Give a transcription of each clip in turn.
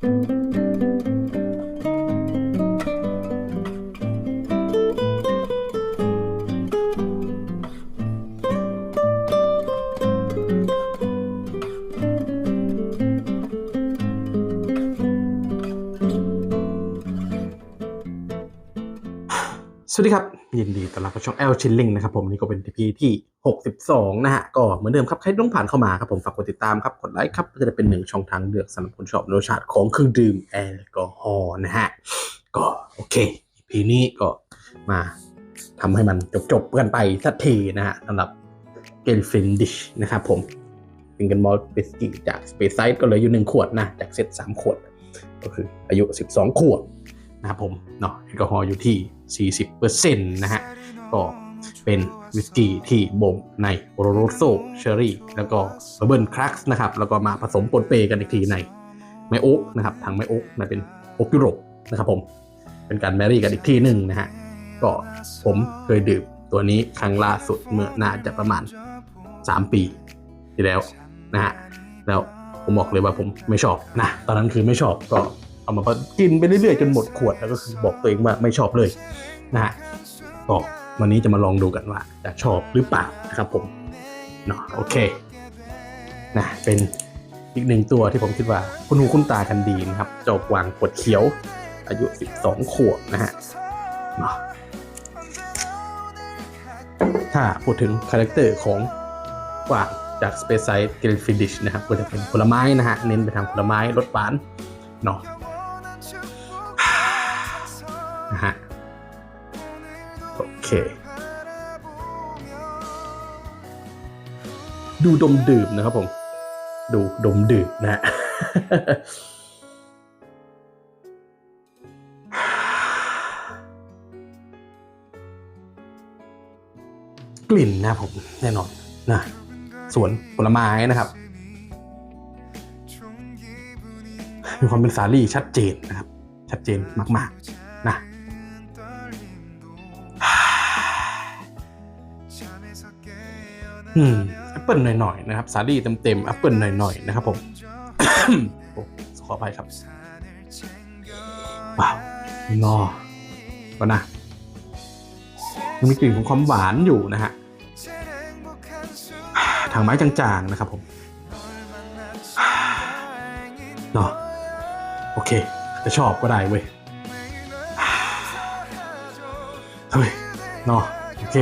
สวัสดีครับ ยินดีต้อนรับเข้าช่อง L Chilling นะครับผมนี่ก็เป็น TP ที่ 62 นะฮะก็เหมือนเดิมครับใครต้องผ่านเข้ามาครับผมฝากกดติดตามครับกดไลค์ครับจะได้เป็นหนึ่งช่องทางเลือกสำหรับคนชอบรสชาติของเครื่องดื่มแอลกอฮอล์นะฮะก็โอเค EP นี้ก็มาทำให้มันจบๆกันไปสักทีนะฮะสำหรับเกลฟินดิชนะครับผมฟิงเกิลมอลเบสกี้จากสเปซไซด์ก็เหลืออยู่หนึ่งขวดนะ จากเซตสามขวด ก็คืออายุ 12 ขวบ นะครับผมเนาะแอลกอฮอล์อยู่ที่ 40%นะฮะก็เป็นวิสกี้ที่บ่มในโรโรโซเชอรี่แล้วก็เบิร์นครักส์นะครับแล้วก็มาผสมปนเปกันอีกทีในไมโอ๊กนะครับทางไมโอ๊กนะเป็นโอ๊กยุโรปนะครับผมเป็นการแมรี่กันอีกทีหนึ่งนะฮะก็ผมเคยดื่มตัวนี้ครั้งล่าสุดเมื่อน่าจะประมาณ 3 ปีที่แล้วนะฮะแล้วผมบอกเลยว่าผมไม่ชอบนะตอนนั้นคือไม่ชอบก็ เอามากินไปเรื่อยๆจนหมดขวดแล้วก็คือบอกตัวเองว่าไม่ชอบเลยนะฮะก็วันนี้จะมาลองดูกันว่าจะชอบหรือเปล่านะครับผมเนาะโอเคนะเป็นอีกหนึ่งตัวที่ผมคิดว่าคุณหูคุณตากันดีนะครับเจ้ากวางขวดเขียว อายุ 12 ขวบนะฮะเนาะถ้าพูดถึงคาแรคเตอร์ของกวางจาก Space Side g r i l l Fish นะครับก็จะเป็นผลไม้นะฮะ เน้นไปทางผลไม้รสหวานเนาะ ดูดมดื่มนะครับผม ดูดมดื่มนะ กลิ่นนะผม แน่นอนนะ สวนผลไม้นะครับ มีความเป็นสาลี่ชัดเจนนะครับ ชัดเจนมาก ๆ นะ อืมแอปเปิลหน่อยๆนะครับ สาลี่เต็มๆแอปเปิลหน่อยๆนะครับผมขออภัยครับว้าวมีงอก็นะมันมีกลิ่นของความหวานอยู่นะฮะทางไม้จางๆนะครับผมเนาะโอเค จะชอบก็ได้เว้ยเฮ้ยเนาะโอเค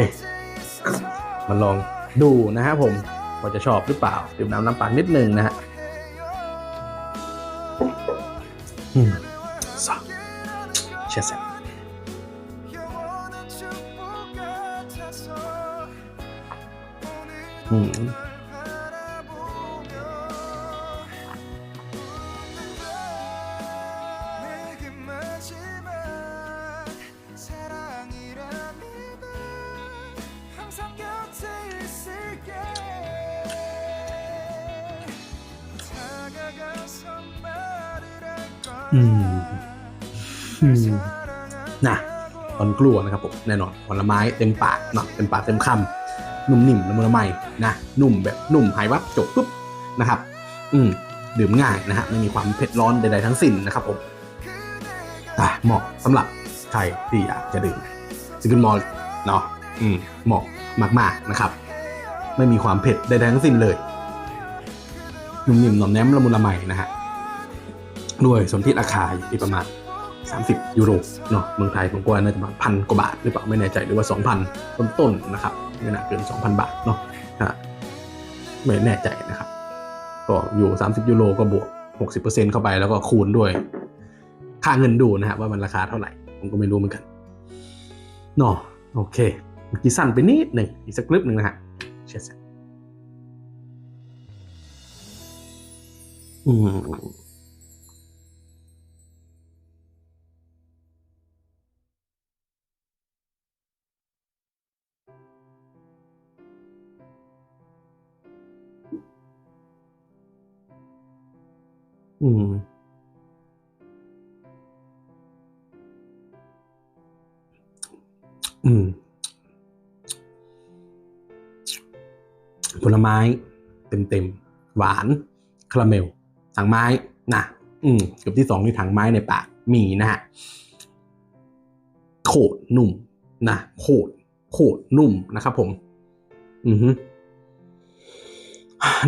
มาลอง ดูนะฮะผมว่าจะชอบหรือเปล่าดื่มน้ำน้ำปลานิดนึงนะฮะอืมสองเชียร์เสร็จอืม อืมอืมนะตอนกลัวนะครับผมแน่นอนผลไม้เต็มปากเนาะเต็มปากเต็มคำนุ่มนิ่มละมุนละไมนะนุ่มแบบนุ่มหายวับจบปุ๊บนะครับ อืมดื่มง่ายนะฮะไม่มีความเผ็ดร้อนใดๆทั้งสิ้นนะครับผมอะเหมาะสำหรับใครที่อยากจะดื่มซิงเกิลมอลเนาะอืมเหมาะมาก ๆนะครับ ไม่มีความเผ็ดใดๆทั้งสิ้นเลยนุ่มนิ่มหน่อมแนมละมุนละไมนะฮะ ด้วยสมที่ราคาอยู่ที่ประมาณ 30 ยูโรเนาะเมืองไทยผมก็ว่าน่าจะประมาณพันกว่าบาทหรือเปล่าไม่แน่ใจหรือว่า 2,000 ต้นๆนะครับไม่น่าเกิน 2,000 บาทเนาะไม่แน่ใจนะครับ ก็อยู่ 30 ยูโรก็บวก 60%เข้าไปแล้วก็คูณด้วย ค่าเงินดูนะฮะว่ามันราคาเท่าไหร่ ผมก็ไม่รู้เหมือนกันเนาะโอเคเมื่อกี้สั้นไปนิดหนึ่งอีกสักคลิปหนึ่งนะฮะเชียร์อืม อืม อืม ผลไม้ เต็มๆหวาน คาราเมลสังไม้นะอืมกับที่สองนี่ถังไม้ในปากมีนะฮะโคตรนุ่มนะโคตรโคตรนุ่มนะครับผม อือฮึ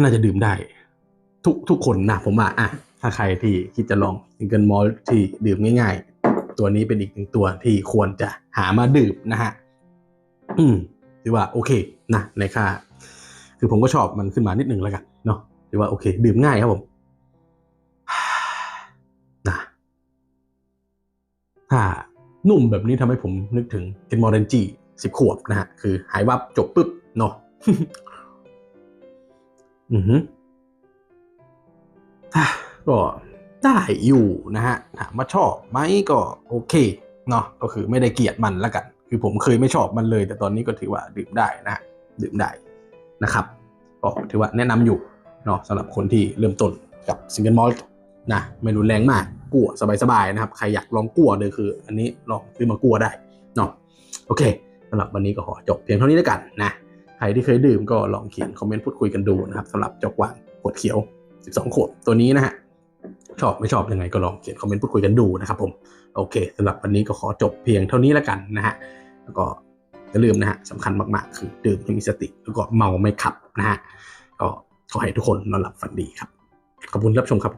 น่าจะดื่มได้ ทุกทุกคนนะผมว่าอะ ถ้าใครที่คิดจะลองซิงเกิลมอลที่ดื่มง่ายๆ ตัวนี้เป็นอีกหนึ่งตัวที่ควรจะหามาดื่มนะฮะ อืมถือว่าโอเคนะในค่า คือผมก็ชอบมันขึ้นมานิดนึงแล้วกันเนาะถือว่าโอเค ดื่มง่ายครับผมนะถ้านุ่มแบบนี้ทำให้ผมนึกถึงเทนมอร์เรนจีสิบขวบนะฮะ คือหายวับจบปุ๊บเนาะอือฮึ ก็ได้อยู่นะฮะถามว่าชอบไหมก็โอเคเนาะก็คือไม่ได้เกลียดมันแล้วกัน คือผมเคยไม่ชอบมันเลย แต่ตอนนี้ก็ถือว่าดื่มได้นะฮะดื่มได้นะครับก็ถือว่าแนะนำอยู่เนาะสำหรับคนที่เริ่มต้นกับซิงเกิลมอลนะไม่รุนแรงมากกั่วสบายๆนะครับ ใครอยากลองกั่วเลยคือ อันนี้ลองซื้อมากั่วได้เนาะโอเคสำหรับวันนี้ก็ขอจบเพียงเท่านี้แล้วกันนะใครที่เคยดื่มก็ลองเขียนคอมเมนต์พูดคุยกันดูนะครับสำหรับจอกวานขวดเขียว 12 ขวดตัวนี้นะฮะ ชอบไม่ชอบยังไงก็ลองเขียนคอมเมนต์พูดคุยกันดูนะครับผมโอเคสำหรับวันนี้ก็ขอจบเพียงเท่านี้แล้วกันนะฮะแล้วก็อย่าลืมนะฮะสำคัญมากๆ คือดื่มให้มีสติแล้วก็เมาไม่ขับนะฮะก็ขอให้ทุกคนนอนหลับฝันดีครับขอบคุณรับชมครับ